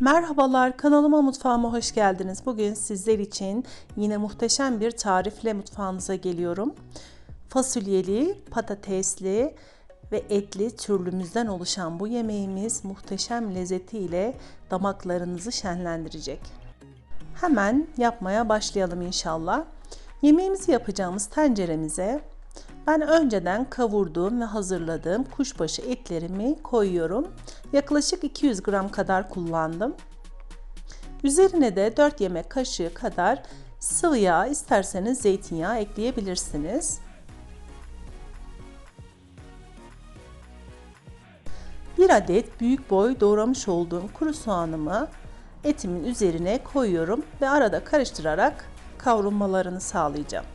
Merhabalar kanalıma mutfağıma hoş geldiniz. Bugün sizler için yine muhteşem bir tarifle mutfağınıza geliyorum. Fasulyeli, patatesli ve etli türlümüzden oluşan bu yemeğimiz muhteşem lezzetiyle damaklarınızı şenlendirecek. Hemen yapmaya başlayalım inşallah. Yemeğimizi yapacağımız tenceremize ben önceden kavurduğum ve hazırladığım kuşbaşı etlerimi koyuyorum. Yaklaşık 200 gram kadar kullandım. Üzerine de 4 yemek kaşığı kadar sıvı yağ isterseniz zeytinyağı ekleyebilirsiniz. Bir adet büyük boy doğramış olduğum kuru soğanımı etimin üzerine koyuyorum ve arada karıştırarak kavrulmalarını sağlayacağım.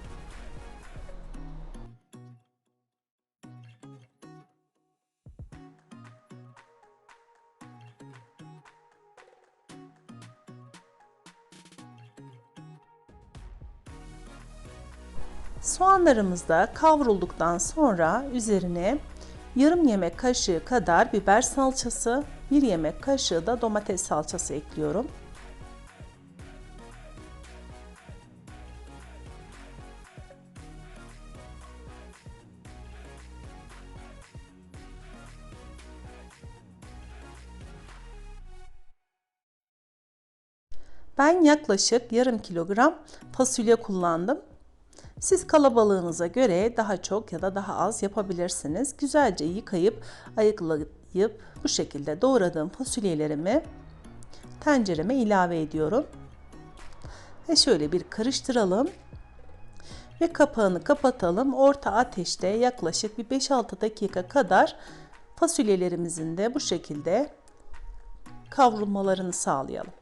Soğanlarımız da kavrulduktan sonra üzerine yarım yemek kaşığı kadar biber salçası, bir yemek kaşığı da domates salçası ekliyorum. Ben yaklaşık yarım kilogram fasulye kullandım. Siz kalabalığınıza göre daha çok ya da daha az yapabilirsiniz. Güzelce yıkayıp ayıklayıp bu şekilde doğradığım fasulyelerimi tencereme ilave ediyorum. Ve şöyle bir karıştıralım. Ve kapağını kapatalım. Orta ateşte yaklaşık bir 5-6 dakika kadar fasulyelerimizin de bu şekilde kavrulmalarını sağlayalım.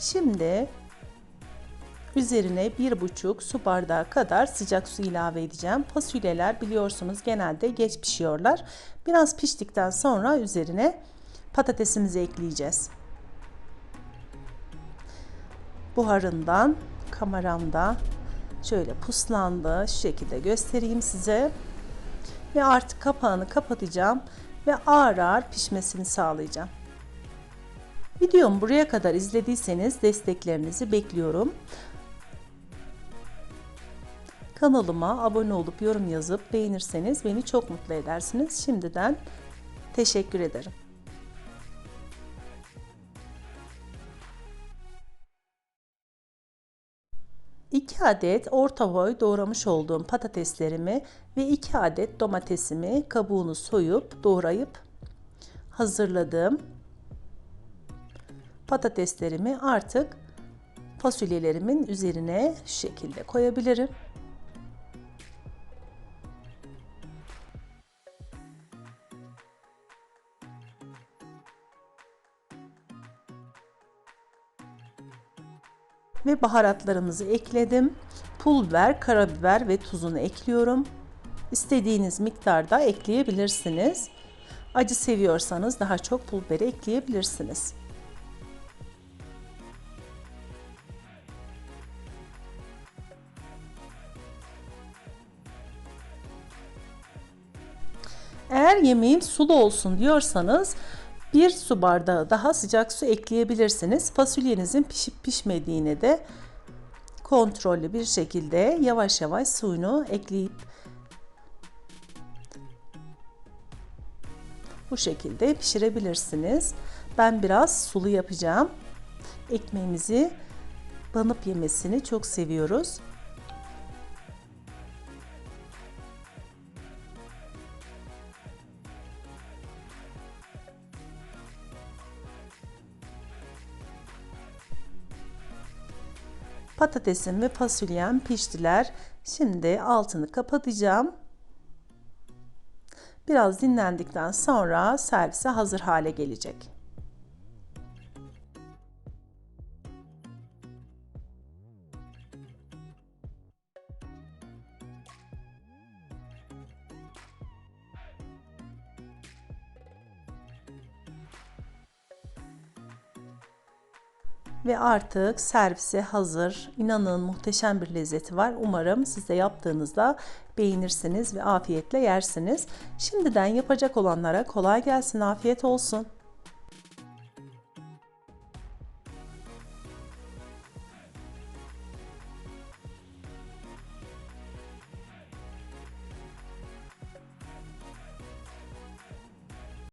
Şimdi üzerine bir buçuk su bardağı kadar sıcak su ilave edeceğim. Fasulyeler biliyorsunuz genelde geç pişiyorlar. Biraz piştikten sonra üzerine patatesimizi ekleyeceğiz. Buharından kameramda şöyle puslandı. Şu şekilde göstereyim size. Ve artık kapağını kapatacağım ve ağır ağır pişmesini sağlayacağım. Videomu buraya kadar izlediyseniz desteklerinizi bekliyorum. Kanalıma abone olup yorum yazıp beğenirseniz beni çok mutlu edersiniz. Şimdiden teşekkür ederim. İki adet orta boy doğramış olduğum patateslerimi ve iki adet domatesimi kabuğunu soyup doğrayıp hazırladım patateslerimi artık fasulyelerimin üzerine şu şekilde koyabilirim. Ve baharatlarımızı ekledim. Pul biber, karabiber ve tuzunu ekliyorum. İstediğiniz miktarda ekleyebilirsiniz. Acı seviyorsanız daha çok pul biberi ekleyebilirsiniz. Eğer yemeğim sulu olsun diyorsanız bir su bardağı daha sıcak su ekleyebilirsiniz. Fasulyenizin pişip pişmediğini de kontrollü bir şekilde yavaş yavaş suyunu ekleyip bu şekilde pişirebilirsiniz. Ben biraz sulu yapacağım. Ekmeğimizi banıp yemesini çok seviyoruz. Patatesim ve fasulyem piştiler. Şimdi altını kapatacağım. Biraz dinlendikten sonra servise hazır hale gelecek. Ve artık servise hazır. İnanın muhteşem bir lezzeti var. Umarım siz de yaptığınızda beğenirsiniz ve afiyetle yersiniz. Şimdiden yapacak olanlara kolay gelsin, afiyet olsun.